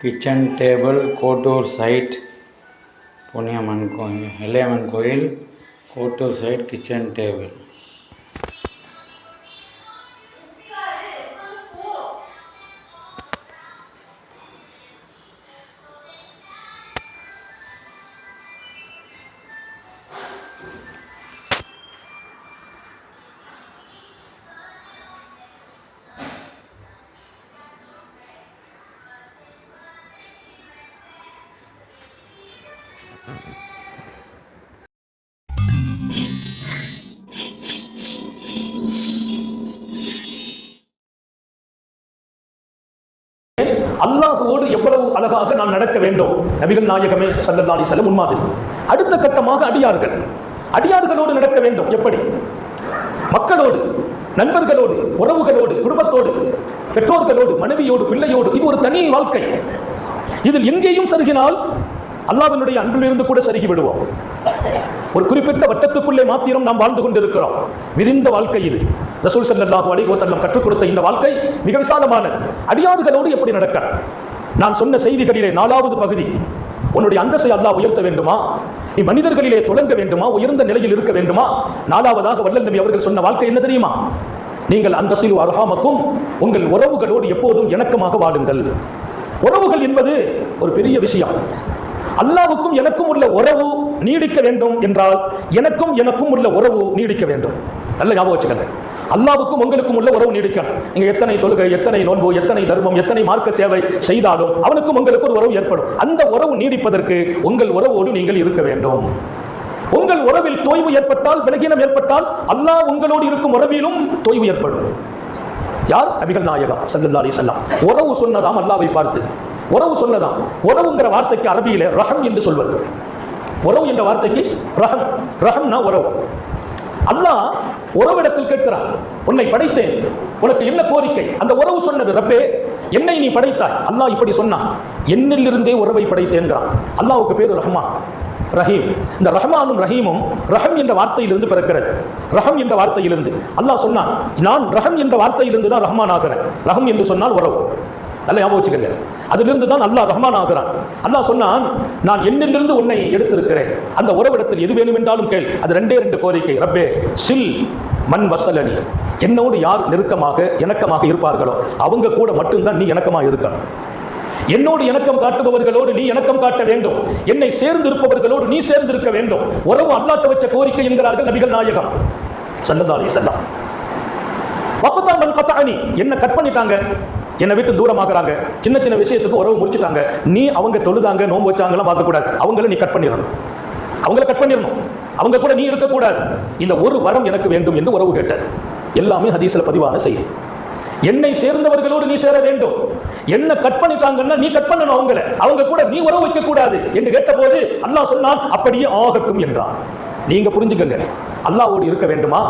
Kitchen table કોટોર સાઇટ પુણ્યમન કોઈલ હલેમન કોઈલ કોટોર સાઇટ કિચન ટેબલ அல்லாஹுவோடு எவ்வளவு அழகாக நான் நடக்க வேண்டும். நபிகள் நாயகமே சல்லல்லாஹு அலைஹி வஸல்லம் முன்மாதிரி. அடுத்த கட்டமாக அடியார்கள். அடியார்களோடு நடக்க வேண்டும். எப்படி? மக்களோடு நண்பர்களோடு உறவுகளோடு குடும்பத்தோடு பெற்றோர்களோடு மனைவியோடு பிள்ளையோடு இது ஒரு தனி வாழ்க்கை. இதில் எங்கேயும் சருகினால் அல்லாவினுடைய அன்பிலிருந்து கூட சருகி விடுவோம் ஒரு குறிப்பிட்ட வட்டத்துக்குள்ளே மாத்திரம் நாம் வாழ்ந்து கொண்டிருக்கிறோம். விரிந்த வாழ்க்கை இது. ரசூல் ஸல்லல்லாஹு அலி வசல்லம் கற்றுக் கொடுத்த இந்த வாழ்க்கை மிக விசாலமானது அடியார்களோடு எப்படி நடக்க? நான் சொன்ன செய்திகளிலே நாலாவது பகுதி. உன்னுடைய அந்தசை அல்லாஹ் உயர்த்த வேண்டுமா? நீ மனிதர்களிலே தொடங்க வேண்டுமா? உயர்ந்த நிலையில் இருக்க வேண்டுமா? நாலாவதாக வல்லல் நபி அவர்கள் சொன்ன வாழ்க்கை என்ன தெரியுமா? நீங்கள் அந்தஸ்தில் அருகாமக்கும் உங்கள் உறவுகளோடு எப்போதும் இணக்கமாக வாழுங்கள். உறவுகள் என்பது ஒரு பெரிய விஷயம். அல்லாவுக்கும் எனக்கும் உள்ள உறவு நீடிக்க வேண்டும் என்றால் எனக்கும் எனக்கும் உள்ள உறவு நீடிக்க வேண்டும். நல்ல ஞாபகம் வச்சுக்கங்க. அல்லாவுக்கும் உங்களுக்கும் உள்ள உறவு நீடிக்கணும். நீங்க எத்தனை தொழுகை எத்தனை நோன்பு எத்தனை தர்மம் எத்தனை மார்க்க சேவை செய்தாலும் அவனுக்கும் உங்களுக்கு ஒரு உறவு ஏற்படும். அந்த உறவு நீடிப்பதற்கு உங்கள் உறவோடு நீங்கள் இருக்க வேண்டும். உங்கள் உறவில் தோய்வு ஏற்பட்டால் விலகீனம் ஏற்பட்டால் அல்லாஹ் உங்களோடு இருக்கும் உறவிலும் தோய்வு ஏற்படும். யார்? நபிகள் நாயகம் சல்லல்லா அலி வஸல்லம். உறவு சொன்னதாம் அல்லாவை பார்த்து. உறவு சொன்னதாம் உறவுங்கிற வார்த்தைக்கு அரபியில் ரஹம் என்று சொல்வது. உறவு என்ற வார்த்தைக்கு ரஹம். ரஹம்னா உறவு. அல்லாஹ் உறவிடத்தில் கேட்கிறார் உன்னை படைத்தேன். உனக்கு என்ன கோரிக்கை? அந்த உறவு சொன்னது ரப்பே என்னை நீ படைத்தாய். அல்லாஹ் இப்படி சொன்னான். என்னிலிருந்தே உறவை படைத்தேன்கிறான். அல்லாவுக்கு பேரு ரஹ்மான் ரஹீம். இந்த ரஹ்மானும் ரஹீமும் ரஹம் என்ற வார்த்தையிலிருந்து பிறக்கிறது. ரஹம் என்ற வார்த்தையிலிருந்து. அல்லாஹ் சொன்னான் நான் ரஹம் என்ற வார்த்தையிலிருந்து தான் ரஹ்மான் ஆகிறேன். ரஹம் என்று சொன்னால் உறவு. நல்ல ஞாபகம் வச்சுக்கங்க. அதிலிருந்து தான் அல்லாஹ் ரஹ்மான் ஆகிறான். அல்லாஹ் சொன்னான் நான் என்னிலிருந்து உன்னை எடுத்திருக்கிறேன். அந்த உறவிடத்தில் எது வேண்டுமென்றாலும் கேள். அது ரெண்டே ரெண்டு கோரிக்கை. ரப்பே சில் மண் வசலனி. என்னோடு யார் நெருக்கமாக இணக்கமாக இருப்பார்களோ அவங்க கூட மட்டும்தான் நீ இணக்கமாக இருக்கணும். என்னோடு இணக்கம் காட்டுபவர்களோடு நீ இணக்கம் காட்ட வேண்டும். என்னை சேர்ந்து இருப்பவர்களோடு நீ சேர்ந்து இருக்க வேண்டும். உறவு அல்லாட்ட வச்ச கோரிக்கை என்கிறார்கள் நபிகள் நாயகம். சல்லல்லாஹு செல்லாம் என்ன கட் பண்ணிட்டாங்க? என்னை விட்டு தூரமாகறாங்க. சின்ன சின்ன விஷயத்துக்கு உறவு முடிச்சிட்டாங்க. நீ அவங்க தொழுதாங்க நோன்பு வச்சாங்கலாம் பார்க்கக்கூடாது. அவங்கள நீ கட் பண்ணிடணும். அவங்கள கட் பண்ணிடணும். அவங்க கூட நீ இருக்கக்கூடாது. இந்த ஒரு வரம் எனக்கு வேண்டும் என்று உறவு கேட்டார். எல்லாமே ஹதீஸில் பதிவான செய்தி. என்னை சேர்ந்தவர்களோடு நீ சேர வேண்டும். என்ன கட் பண்ணிட்டாங்கன்னா நீ கட் பண்ணணும் அவங்கள. அவங்க கூட நீ உறவு வைக்க கூடாது என்று கேட்டபோது அல்லாஹ் சொன்னான் அப்படியே ஆகட்டும் என்றான். நீங்க புரிஞ்சுக்கங்க. அல்லாவோடு இருக்க வேண்டுமா?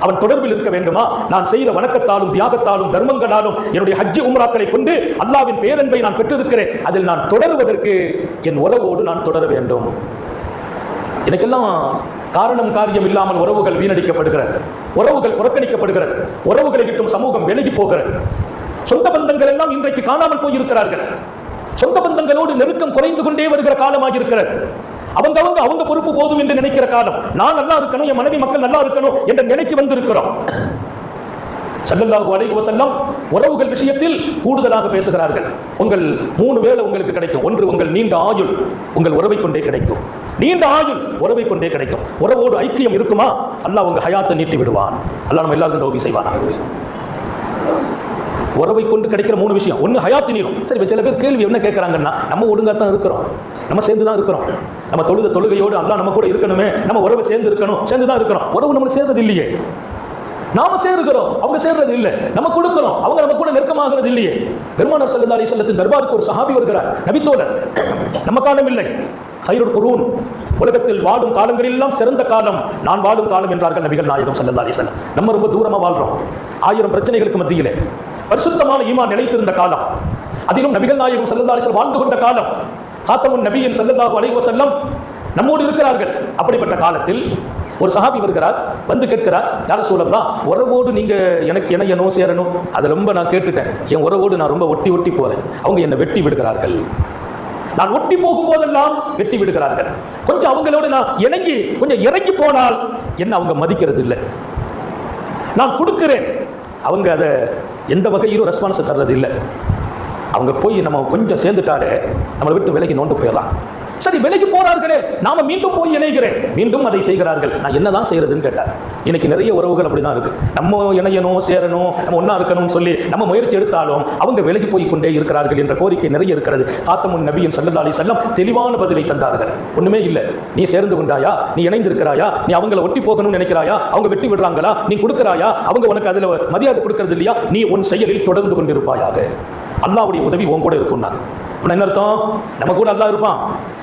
அவன் தொடர்பில் இருக்க வேண்டுமா? நான் செய்த வணக்கத்தாலும் தியாகத்தாலும் தர்மங்களாலும் என்னுடைய ஹஜ்ஜி உம்ராக்களை கொண்டு அல்லாவின் பேரன்பை நான் பெற்றிருக்கிறேன். அதில் நான் தொடருவதற்கு என் உறவோடு நான் தொடர வேண்டும். எனக்கெல்லாம் காரணம் காரியம் இல்லாமல் உறவுகள் வீணடிக்கப்படுகிறது. உறவுகள் புறக்கணிக்கப்படுகிறது. உறவுகளை விட்டும் சமூகம் விலகி போகிறது. சொந்த பந்தங்கள் எல்லாம் இன்றைக்கு காணாமல் போயிருக்கிறார்கள். சொந்த பந்தங்களோடு நெருக்கம் குறைந்து கொண்டே வருகிற காலமாக இருக்கிறது அவங்க அவங்க அவங்க பொறுப்பு போதும் என்று நினைக்கிற காலம். நான் நல்லா இருக்கணும் என் மனைவி மக்கள் நல்லா இருக்கணும் என்ற நிலைக்கு வந்திருக்கிறோம். சல்லல்லாஹு அலைஹி வஸல்லம் உறவுகள் விஷயத்தில் கூடுதலாக பேசுகிறார்கள். உங்கள் மூணு வேளை உங்களுக்கு கிடைக்கும். ஒன்று உங்கள் நீண்ட ஆயுள் உங்கள் உறவை கொண்டே கிடைக்கும். நீண்ட ஆயுள் உறவை கொண்டே கிடைக்கும். உறவோடு ஐக்கியம் இருக்குமா? அல்லாஹ் உங்க ஹயாத்தை நீட்டி விடுவான் அல்லாஹ் நம்ம எல்லாருக்கும் தௌபி செய்வானா? உறவை கொண்டு கிடைக்கிற மூணு விஷயம். ஒன்று ஹயாத்தி நீரும் சரி சில பேர் கேள்வி என்ன கேட்குறாங்கன்னா நம்ம ஒழுங்காக தான் இருக்கிறோம். நம்ம சேர்ந்து தான் இருக்கிறோம். நம்ம தொழுத தொழுகையோடு அல்லா நம்ம கூட இருக்கணுமே. நம்ம உறவை சேர்ந்து இருக்கணும். சேர்ந்து தான் இருக்கிறோம். உறவு நம்மளுக்கு சேர்ந்தது இல்லையே நாம சேருகிறோம் அவங்க சேர்றது இல்லை. நம்ம கொடுக்கிறோம். அவங்க நம்ம கூட நெருக்கமாகிறது இல்லையே. பெருமானார் சல்லா அலி வஸல்லத்தின் தர்பாருக்கு ஒரு சஹாபி வருகிறார். நபித்தோழர். நம்ம காலம் இல்லை. ஹைருல் குரூன். உலகத்தில் வாழும் காலங்களெல்லாம் சிறந்த காலம். நான் வாழும் காலம் என்றார்கள் நபிகள் நாயகம் சல்லா அலைஹி நம்ம ரொம்ப தூரமாக வாழ்றோம். ஆயிரம் பிரச்சனைகளுக்கு மத்தியிலே. பரிசுத்தமான ஈமான் நிலைத்திருந்த காலம். அதிலும் நபிகள் நாயகம் ஸல்லல்லாஹு வாழ்ந்து கொண்ட காலம். காத்தமுன் நபியின் செல்லந்தாகு அலைவ செல்லம் நம்மோடு இருக்கிறார்கள். அப்படிப்பட்ட காலத்தில் ஒரு சஹாபி வருகிறார் வந்து கேட்கிறார் யார சொல்லலாம் உறவோடு நீங்க எனக்கு இணையணும் சேரணும்? அதை ரொம்ப நான் கேட்டுட்டேன். என் உறவோடு நான் ரொம்ப ஒட்டி ஒட்டி போறேன். அவங்க என்னை வெட்டி விடுகிறார்கள். நான் ஒட்டி போகும் போதெல்லாம் வெட்டி விடுகிறார்கள். கொஞ்சம் அவங்களோட நான் இணங்கி கொஞ்சம் இறங்கி போனால் என்ன அவங்க மதிக்கிறது இல்லை நான் கொடுக்கிறேன். அவங்க அதை எந்த வகையிலும் ரெஸ்பான்ஸ் தர்றது இல்லை அவங்க போய் நம்ம கொஞ்சம் சேர்ந்துட்டாலே நம்மளை விட்டு விலகி நோண்டு போயிடலாம். சரி விலகி போறார்களே நாம மீண்டும் போய் இணைகிறேன். மீண்டும் அதை செய்கிறார்கள். நான் என்னதான் செய்யறதுன்னு கேட்டார் இன்னைக்கு நிறைய உறவுகள் அப்படிதான் இருக்கு. நம்ம இணையணும் சேரணும் நம்ம ஒன்னா இருக்கணும்னு சொல்லி நம்ம முயற்சி எடுத்தாலும் அவங்க விலகி போய் கொண்டே இருக்கிறார்கள் என்ற கோரிக்கை நிறைய இருக்கிறது. காத்தமுன் நபியின் சல்லா அலி செல்லம் தெளிவான பதிலை தந்தார்கள். ஒண்ணுமே இல்லை. நீ சேர்ந்து கொண்டாயா? நீ இணைந்திருக்கிறாயா? நீ அவங்கள ஒட்டி போகணும்னு நினைக்கிறாயா? அவங்க வெட்டி விடுறாங்களா? நீ கொடுக்கிறாயா? அவங்க உனக்கு அதுல மரியாதை கொடுக்கறது இல்லையா? நீ உன் செயலில் தொடர்ந்து கொண்டிருப்பாயாக. அல்லாவுடைய உதவி உன் கூட இருக்கும்னா நான் என்ன அர்த்தம்? நம்ம கூட அல்லாஹ் இருப்பான்.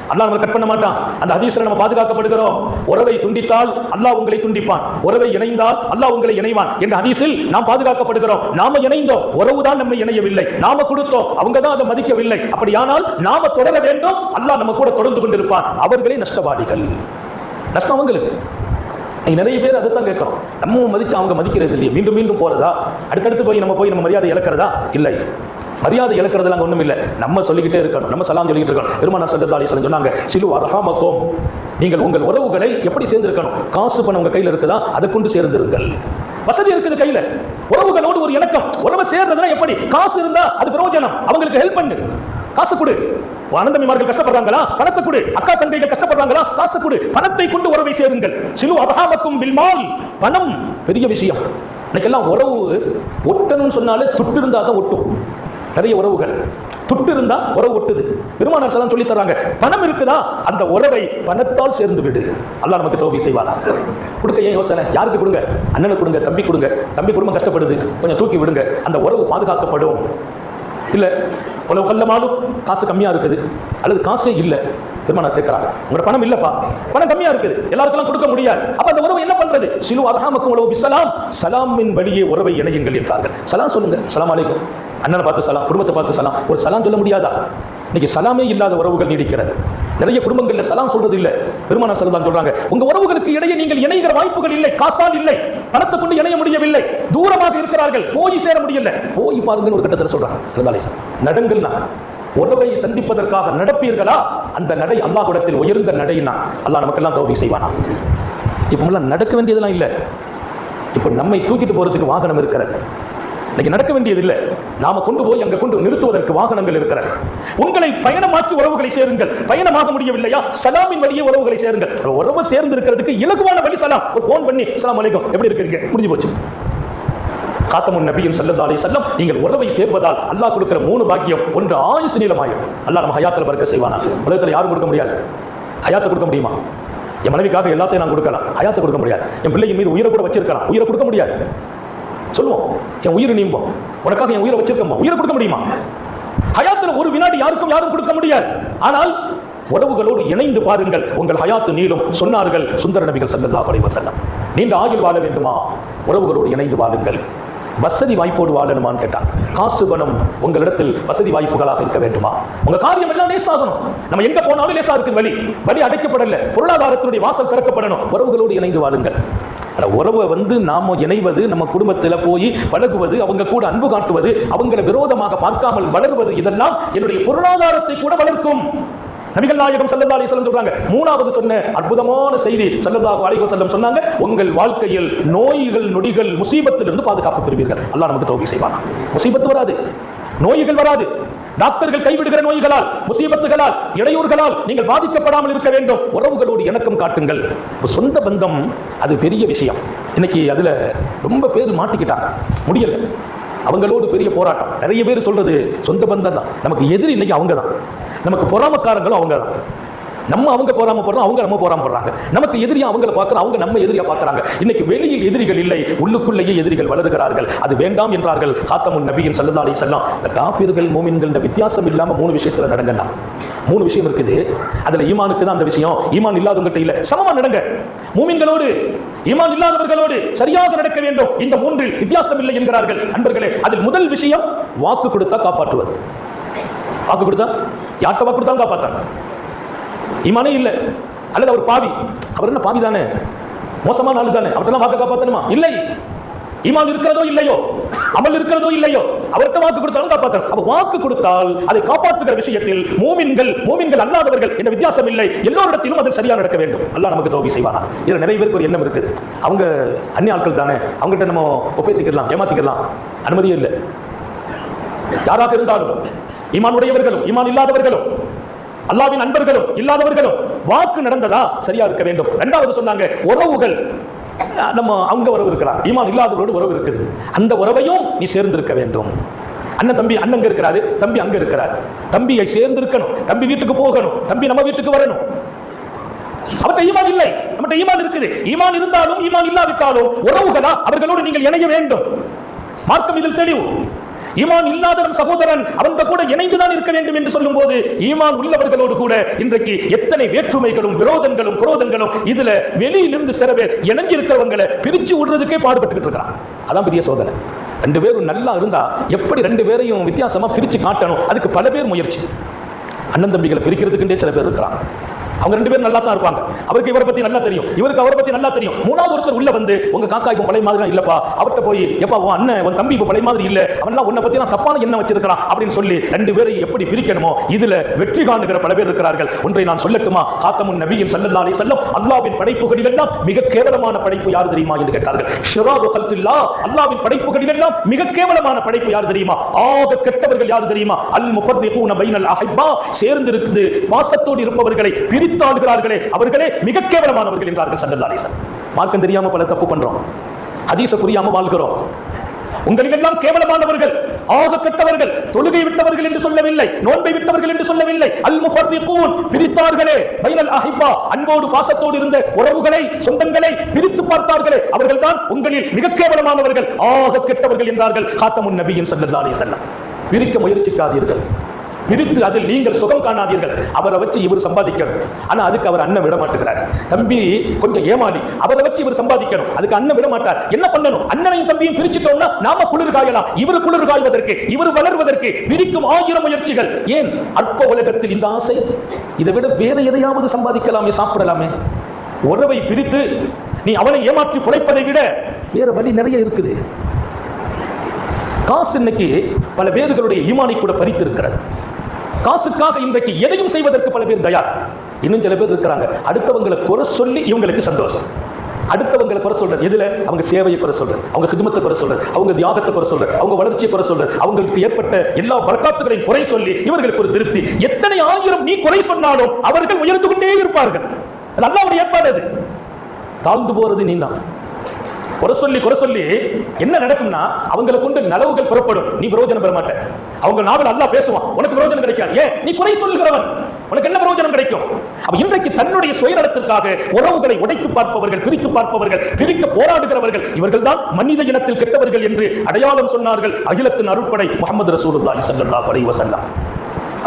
அல்லா நம்மளை கட் பண்ண மாட்டான். அந்த ஹதீஸ்ல நம்ம பாதுகாக்கப்படுகிறோம். உறவை துண்டித்தால் அல்லாஹ் உங்களை துண்டிப்பான். உறவை இணைந்தால் அல்லாஹ் உங்களை இணைவான். என்ற ஹதீஸில் நாம் பாதுகாக்கப்படுகிறோம். நாம இணைந்தோம். உறவு தான் நம்மை இணையவில்லை. நாம கொடுத்தோம். அவங்க தான் அதை மதிக்கவில்லை. அப்படியானால் நாம தொடர வேண்டும். அல்லாஹ் நம்ம கூட தொடர்ந்து கொண்டிருப்பான். அவர்களே நஷ்டவாதிகள். நஷ்டம் அவங்களுக்கு. நிறைய பேர் அதை தான் கேட்குறோம். நம்ம மதிச்சு அவங்க மதிக்கிறது இல்லையே மீண்டும் மீண்டும் போறதா? அடுத்தடுத்து போய் நம்ம போய் நம்ம மரியாதை இழக்கிறதா? இல்லை. மரியாதை இழக்கிறதுல அங்கே ஒன்றும் இல்லை. நம்ம சொல்லிக்கிட்டே இருக்கணும். நம்ம சலாம் சொல்லிக்கிட்டு இருக்கணும். பெருமானார் சல்லல்லாஹு அலைஹி சொன்னாங்க சிலு அரஹாமக்கும். நீங்கள் உங்கள் உறவுகளை எப்படி சேர்ந்திருக்கணும்? காசு பணம் உங்கள் கையில் இருக்குதா? அதை கொண்டு சேர்ந்திருங்கள். வசதி இருக்குது கையில். உறவுகளோடு ஒரு இணக்கம். உறவை சேர்றதுனா எப்படி? காசு இருந்தா அது பிரயோஜனம். அவங்களுக்கு ஹெல்ப் பண்ணு. காசு கொடு. அனந்தமிமார்கள் கஷ்டப்படுறாங்களா? பணத்தை கொடு. அக்கா தங்கைகள் கஷ்டப்படுறாங்களா? காசு கொடு. பணத்தை கொண்டு உறவை சேருங்கள். சிலு அபகாமக்கும் பில்மால் பணம் பெரிய விஷயம். இன்னைக்கெல்லாம் உறவு ஒட்டணும்னு சொன்னாலே துட்டு இருந்தால் தான் ஒட்டும். நிறைய உறவுகள். துட்டு இருந்தா உறவு ஒட்டுது. பெருமானார் சலாம் சொல்லி தராங்க பணம் இருக்குதா? அந்த உறவை பணத்தால் சேர்ந்து விடு. அல்லாஹ் நமக்கு தோல்வி செய்வானா? கொடுக்க ஏன் யோசனை? யாருக்கு கொடுங்க? அண்ணனுக்கு கொடுங்க தம்பி கொடுங்க. தம்பி குடும்பம் கஷ்டப்படுது கொஞ்சம் தூக்கி விடுங்க. அந்த உறவு பாதுகாக்கப்படும். இல்லை உலக கல்லமாலும் காசு கம்மியாக இருக்குது. அல்லது காசே இல்லை. திருமணம் கேட்கிறாங்க உங்களோட பணம் இல்லப்பா. பணம் கம்மியா இருக்குது. எல்லாருக்கெல்லாம் கொடுக்க முடியாது. அப்ப அந்த உறவு என்ன பண்றது? சிலு அரகாமக்கும் உலக விசலாம் சலாமின் வழியே உறவை இணையுங்கள் என்றார்கள். சலாம் சொல்லுங்க. சலாம் அலைக்கும். அண்ணனை பார்த்து சலாம் குடும்பத்தை பார்த்து சலாம். ஒரு சலாம் சொல்ல முடியாதா? இன்னைக்கு சலாமே இல்லாத உறவுகள் நீடிக்கிறது. நிறைய குடும்பங்கள்ல சலாம் சொல்றது இல்லை. பெருமானார் சலதான் சொல்றாங்க உங்க உறவுகளுக்கு இடையே நீங்கள் இணைகிற வாய்ப்புகள் இல்லை காசால் இல்லை. பணத்தை கொண்டு இணைய முடியவில்லை. தூரமாக இருக்கிறார்கள் போய் சேர முடியல. போய் பாருங்கன்னு ஒரு கட்டத்தில் சொல்றாங்க சல்லல்லாஹு நடங்கள்னா உறவை சந்திப்பதற்காக நடப்பீர்களா? அந்த நடை அல்லாஹ்விடத்தில் உயர்ந்த நடைனா அல்லாஹ் நமக்கெல்லாம் தௌஃபி செய்வானா? இப்போ நடக்க வேண்டியதெல்லாம் இல்லை. இப்போ நம்மை தூக்கிட்டு போறதுக்கு வாகனம் இருக்கிறது. இன்னைக்கு நடக்க வேண்டியது இல்லை நாம கொண்டு போய் அங்க கொண்டு நிறுத்துவதற்கு வாகனங்கள் இருக்கிறது. உங்களை பயணமாக்கி உறவுகளை சேருங்கள். பயணமாக முடியவில்லையா? சலாமின் வழியே உறவுகளை சேருங்கள். உறவு சேர்ந்து இருக்கிறதுக்கு இலகுவான வழி சலாம். ஒரு ஃபோன் பண்ணி சலாம் அலைக்கும். எப்படி இருக்கிறீங்க? முடிஞ்சு போச்சு. காத்தமுன் நபியும் சல்லல்லா அலைஹி நீங்கள் உறவை சேர்வதால் அல்லாஹ் கொடுக்கிற மூணு பாக்கியம். ஒன்று ஆயுசு நீளமாயும். அல்லாஹ் நம்ம ஹயாத்தில் பறக்க செய்வானா? உலகத்தில் யாரும் கொடுக்க முடியாது. ஹயாத்தை கொடுக்க முடியுமா? என் மனைவிக்காக எல்லாத்தையும் நான் கொடுக்கலாம். ஹயாத்தை கொடுக்க முடியாது. என் பிள்ளையின் மீது உயிரை கூட வச்சிருக்கலாம். உயிரை கொடுக்க முடியாது. சொல்லுவோம் என் உயிர் நீம்போம். உனக்காக என் உயிரை வச்சிருக்கோமா உயிரை கொடுக்க முடியுமா? ஹயாத்துல ஒரு வினாடி யாருக்கும் யாரும் கொடுக்க முடியாது. ஆனால் உறவுகளோடு இணைந்து பாருங்கள். உங்கள் ஹயாத்து நீளும். சொன்னார்கள் சுந்தர நபிகள் சல்லல்லா அலைஹி வஸல்லம். நீண்ட ஆயுள் வாழ வேண்டுமா? உறவுகளோடு இணைந்து வாழுங்கள். வசதி வாய்ப்போடு வாழணுமான்னு கேட்டான் காசு பணம் உங்களிடத்தில் வசதி வாய்ப்புகளாக இருக்க வேண்டுமா? உங்க காரியம் எல்லாம் லேசாகணும். நம்ம எங்க போனாலும் லேசா இருக்கு வழி. வழி அடைக்கப்படல. பொருளாதாரத்தினுடைய வாசல் திறக்கப்படணும். உறவுகளோடு இணைந்து வாழுங்கள். உறவை வந்து நாம இணைவது நம்ம குடும்பத்தில் போய் பழகுவது அவங்க கூட அன்பு காட்டுவது அவங்களை விரோதமாக பார்க்காமல் வளருவது இதெல்லாம் என்னுடைய பொருளாதாரத்தை கூட வளர்க்கும். நபிகள் நாயகம் ஸல்லல்லாஹு அலைஹி சொல்றாங்க. மூணாவது சொன்ன அற்புதமான செய்தி ஸல்லல்லாஹு அலைஹி செல்லம் சொன்னாங்க உங்கள் வாழ்க்கையில் நோய்கள் நொடிகள் முசீபத்திலிருந்து பாதுகாப்பு பெறுவீர்கள். அல்லாஹ் நமக்கு தோல்வி செய்வானா முசீபத்து வராது. நோய்கள் வராது. டாக்டர்கள் கைவிடுகிற நோய்களால் முசீபத்துகளால் இடையூறுகளால் நீங்கள் பாதிக்கப்படாமல் இருக்க வேண்டும். உறவுகளோடு இணக்கம் காட்டுங்கள். சொந்த பந்தம் அது பெரிய விஷயம். இன்னைக்கு அதில் ரொம்ப பேர் மாட்டிக்கிட்டாங்க. முடியல. அவங்களோடு பெரிய போராட்டம். நிறைய பேர் சொல்றது சொந்த பந்தம் தான் நமக்கு எதிரி இன்னைக்கு அவங்க தான் நமக்கு பொறாமக்காரங்களும் அவங்க தான் நம்ம அவங்க போறாம போடுறோம் அவங்க நம்ம போறாம போடுறாங்க நமக்கு எதிரியா அவங்கள பார்க்கறோம் அவங்க நம்ம எதிரியா பார்க்கறாங்க. இன்னைக்கு வெளியில் எதிரிகள் இல்லை உள்ளுக்குள்ளேயே எதிரிகள் வளருகிறார்கள். அது வேண்டாம் என்றார்கள் காத்தமுன் நபியின் சல்லா அலி வஸல்லம். இந்த காஃபிர்கள் மூமின்கள் இந்த வித்தியாசம் இல்லாம மூணு விஷயத்துல நடங்கண்ணா மூணு விஷயம் இருக்குது. அதுல ஈமானுக்கு தான் அந்த விஷயம். ஈமான் இல்லாதவங்கிட்ட இல்ல. சமமா நடங்க. மூமின்களோடு ஈமான் இல்லாதவர்களோடு சரியாக நடக்க வேண்டும். இந்த மூன்றில் வித்தியாசம் இல்லை என்கிறார்கள். நண்பர்களே அதில் முதல் விஷயம் வாக்கு கொடுத்தா காப்பாற்றுவது. வாக்கு கொடுத்தா? யார்கிட்ட வாக்கு கொடுத்தா காப்பாற்றாங்க இமானே இல்லை. அல்லது அவர் பாவி. அவர் என்ன பாவி தானே? மோசமான ஆளு தானே? அவர்கிட்ட வாக்கு காப்பாற்றணுமா இல்லை. ஈமான் இருக்கிறதோ இல்லையோ? அமல் இருக்கிறதோ இல்லையோ? அவர்கிட்ட வாக்கு கொடுத்தாலும் காப்பாற்றணும் அப்ப வாக்கு கொடுத்தால் அதை காப்பாற்றுகிற விஷயத்தில் மூமின்கள் மூமின்கள் அல்லாதவர்கள் என்ற வித்தியாசம் இல்லை. எல்லோரிடத்திலும் அது சரியா நடக்க வேண்டும். அல்லாஹ் நமக்கு தோல்வி செய்வானா? இதில் நிறைய பேருக்கு ஒரு எண்ணம் இருக்குது அவங்க அந்நிய ஆட்கள் தானே? அவங்ககிட்ட நம்ம ஒப்பேத்திக்கலாம் ஏமாத்திக்கலாம் அனுமதியே இல்லை. யாராக இருந்தாலும் ஈமான் உடையவர்களும் ஈமான் இல்லாதவர்களும் அல்லாவின் நண்பர்களும் இல்லாதவர்களும் வாக்கு நடந்ததா சரியா இருக்க வேண்டும்? இரண்டாவது சொன்னாங்க உறவுகள். நம்ம அவங்க உறவு இருக்கிறார் ஈமான் இல்லாதவரோடு உறவு இருக்குது. அந்த உறவையும் நீ சேர்ந்திருக்க வேண்டும். அண்ணன் தம்பி அண்ணன் இருக்கிறாரு தம்பி அங்க இருக்கிறார். தம்பியை சேர்ந்து இருக்கணும் தம்பி வீட்டுக்கு போகணும். தம்பி நம்ம வீட்டுக்கு வரணும். அவர்கிட்ட ஈமான் இல்லை. நம்மகிட்ட ஈமான் இருக்குது. ஈமான் இருந்தாலும் ஈமான் இல்லாவிட்டாலும் உறவுகளா அவர்களோடு நீங்கள் இணைய வேண்டும். மார்க்கம் இதில் தெளிவு. ஈமான் இல்லாதவன் சகோதரன் அவன் கூட இணைந்துதான் இருக்க வேண்டும் என்று சொல்லும் போது ஈமான் உள்ளவர்களோடு கூட இன்றைக்கு எத்தனை வேற்றுமைகளும் விரோதங்களும் குரோதங்களும் இதுல வெளியிலிருந்து சில பேர் இணைஞ்சிருக்கிறவங்களை பிரிச்சு விடுறதுக்கே பாடுபட்டுக்கிட்டு இருக்கிறான். அதான் பெரிய சோதனை. ரெண்டு பேரும் நல்லா இருந்தா எப்படி ரெண்டு பேரையும் வித்தியாசமா பிரிச்சு காட்டணும்? அதுக்கு பல பேர் முயற்சி. அண்ணன் தம்பிகளை பிரிக்கிறதுக்குண்டே சில பேர் இருக்கிறான் அவங்க ரெண்டு பேரும் நல்லா தான் இருப்பாங்க. அவருக்கு இவரை பத்தி நல்லா தெரியும். இவருக்கு அவரை பத்தி நல்லா தெரியும். மூணாவது ஒருத்தர் உள்ள வந்து உங்க காக்கா இப்போ பழைய மாதிரி இல்லப்பா. அவர்கிட்ட போய் எப்பா உன் அண்ணன் உன் தம்பி இப்போ பழைய மாதிரி இல்ல. அவன்லாம் உன்னை பத்தி நான் தப்பான எண்ணம் வச்சிருக்கிறான். அப்படின்னு சொல்லி ரெண்டு பேரை எப்படி பிரிக்கணுமோ இதுல வெற்றி காணுகிற பல பேர் இருக்கிறார்கள். ஒன்றை நான் சொல்லட்டுமா? காத்தமுன் நபியும் சல்லல்லாலே செல்லும் அல்லாவின் அல்லாஹ்வின் படைப்புகளில் எல்லாம் மிக கேவலமான படைப்பு யார் தெரியுமா என்று கேட்டார்கள். ஷிராது ஹல்துல்லா அல்லாவின் படைப்புகளில் எல்லாம் மிக கேவலமான படைப்பு யார் தெரியுமா? ஆக கெட்டவர்கள் யார் தெரியுமா? அல் முஃபர்ரிகூன பைனல் அஹைபா சேர்ந்து இருக்குது பாசத்தோடு இருப்பவர்களை பிரித்தாடுகிறார்களே அவர்களே மிக கேவலமானவர்கள் என்றார்கள் சல்லல்லாஹு அலைஹி மார்க்கம் தெரியாம பல தப்பு பண்றோம். அதீச புரியாம வாழ்கிறோம். உங்களில் எல்லாம் கேவலமானவர்கள் ஆக கெட்டவர்கள் தொழுகை விட்டவர்கள் என்று சொல்லவில்லை நோன்பை விட்டவர்கள் என்று சொல்லவில்லை. அல் முஃபர்ரிகூன் பிரித்தார்களே. பைனல் அஹிபா அன்போடு பாசத்தோடு இருந்த உறவுகளை சொந்தங்களை பிரித்து பார்த்தார்களே. அவர்கள்தான் உங்களில் மிக கேவலமானவர்கள் ஆக கெட்டவர்கள் என்றார்கள். காத்தமுன் நபியின் சல்லல்லாஹு அலைஹி வஸல்லம். பிரிக்க முயற்சிக்காதீர்கள். பிரித்து அதில் நீங்கள் சுகம் காணாதீர்கள். அவரை வச்சு இவர் சம்பாதிக்கணும். ஆனா அதுக்கு அவர் அண்ணன் விட மாட்டேங்கிறார். தம்பி கொஞ்சம் ஏமாளி அவரை வச்சு இவர் சம்பாதிக்கணும். அதுக்கு அண்ணன் விட மாட்டார். என்ன பண்ணணும்? அண்ணனையும் தம்பியும் பிரிச்சுட்டோம்னா நாம குளிர் காயலாம். இவர் குளிர் காய்வதற்கு இவர் வளர்வதற்கு பிரிக்கும் ஆயிரம் முயற்சிகள். ஏன்? அற்ப உலகத்தில் இந்த ஆசை. இதை விட வேற எதையாவது சம்பாதிக்கலாமே சாப்பிடலாமே. உறவை பிரித்து நீ அவனை ஏமாற்றி பிழைப்பதை விட வேற வழி நிறைய இருக்குது. காசு இன்னைக்கு பல பேர்களுடைய ஈமானை கூட பறித்திருக்கிறது. காசுக்காக இன்றைக்கு எதையும் செய்வதற்கு பல பேர் தயார். இன்னும் சில பேர் இருக்கிறாங்க. அடுத்தவங்களை குறை சொல்லி இவங்களுக்கு சந்தோஷம். அடுத்தவங்களை குறை சொல்றது எதுல? அவங்க சேவையை குறை சொல்றது அவங்க ஹிதமத்தை குறை சொல்றது அவங்க தியாகத்தை குறை சொல்றது அவங்க வளர்ச்சியை குறை சொல்றது அவங்களுக்கு ஏற்பட்ட எல்லா பழக்காத்துகளையும் குறை சொல்லி இவர்களுக்கு ஒரு திருப்தி. எத்தனை ஆயிரம் நீ குறை சொன்னாலும் அவர்கள் உயர்ந்து கொண்டே இருப்பார்கள். அது அல்லாவுடைய ஏற்பாடு அது. தாழ்ந்து போறது நீதான் குறை சொல்லி குறை சொல்லி என்ன நடக்கும்னா அவங்களை கொண்டு நலவுகள் புறப்படும். நீ பிரயோஜனம் பெற மாட்டேன் அவங்க நாவல் அல்லாஹ் பேசுவான். உனக்கு பிரயோஜனம் கிடைக்காது. ஏன்? நீ குறை சொல்லுகிறவன். உனக்கு என்ன பிரயோஜனம் கிடைக்கும்? அப்ப இன்றைக்கு தன்னுடைய சுயநலத்திற்காக உறவுகளை உடைத்து பார்ப்பவர்கள் பிரித்து பார்ப்பவர்கள் பிரிக்க போராடுகிறவர்கள் இவர்கள் தான் மனித இனத்தில் கெட்டவர்கள் என்று அடையாளம் சொன்னார்கள் அகிலத்தின் அருட்படை முகமது ரசூலுல்லாஹி ஸல்லல்லாஹு அலைஹி வஸல்லம்.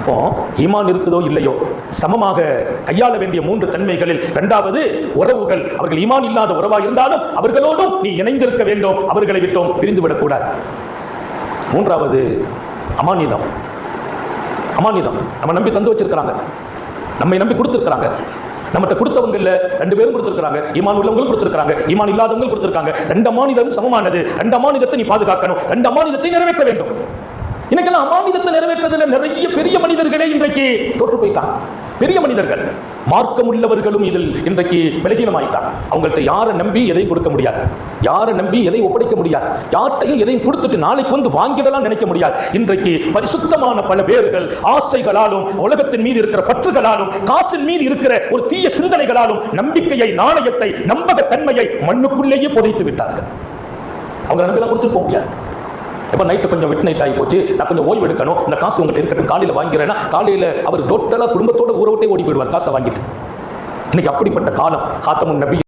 அப்போ ஈமான் இருக்குதோ இல்லையோ? சமமாக கையாள வேண்டிய மூன்று தன்மைகளில் இரண்டாவது உறவுகள். அவர்கள் ஈமான் இல்லாத உறவா இருந்தாலும் அவர்களோடும் நீ இணைந்திருக்க வேண்டும். அவர்களை விட்டோம் பிரிந்துவிடக்கூடாது மூன்றாவது அமானிதம். அமானிதம். நம்ம நம்பி தந்து வச்சிருக்கிறாங்க. நம்மை நம்பி கொடுத்துருக்கிறாங்க. நம்மகிட்ட கொடுத்தவங்கல்ல ரெண்டு பேரும் கொடுத்துருக்காங்க ஈமான் உள்ளவங்களும் கொடுத்துருக்காங்க ஈமான் இல்லாதவங்களும் கொடுத்துருக்காங்க. ரெண்டு மாநிலம் சமமானது. ரெண்டு மாநிலத்தை நீ பாதுகாக்கணும். ரெண்டு மாநிலத்தை நிறைவேற்ற வேண்டும். இன்னைக்கெல்லாம் அமானிதத்தை நிறைவேற்றதுல நிறைய பெரிய மனிதர்களே இன்றைக்கு தோற்று போயிட்டாங்க. பெரிய மனிதர்கள். மார்க்கம் உள்ளவர்களும் இதில் இன்றைக்கு பலகீனமாயிட்டாங்க. அவங்கள்ட்ட யாரை நம்பி எதையும் கொடுக்க முடியாது. யாரை நம்பி எதையும் ஒப்படைக்க முடியாது. யார்ட்டையும் எதையும் கொடுத்துட்டு நாளைக்கு வந்து வாங்கிடலாம் நினைக்க முடியாது. இன்றைக்கு பரிசுத்தமான பல பேர்கள் ஆசைகளாலும் உலகத்தின் மீது இருக்கிற பற்றுகளாலும் காசின் மீது இருக்கிற ஒரு தீய சிந்தனைகளாலும் நம்பிக்கையை நாணயத்தை நம்பகத்தன்மையை மண்ணுக்குள்ளேயே புதைத்து விட்டார்கள். அவங்க நம்பிலாம் கொடுத்துட்டு போக முடியாது. இப்போ நைட்டு கொஞ்சம் விட் நைட் ஆகி போச்சு நான் கொஞ்சம் ஓய்வு எடுக்கணும். இந்த காசு உங்கள்கிட்ட இருக்கட்டும். காலையில் வாங்கிறேன்னா காலையில் அவர் டோட்டலாக குடும்பத்தோட ஊரை விட்டே ஓடி போயிடுவார். காசை வாங்கிட்டு. இன்னைக்கு அப்படிப்பட்ட காலம். காத்தமுன் நபி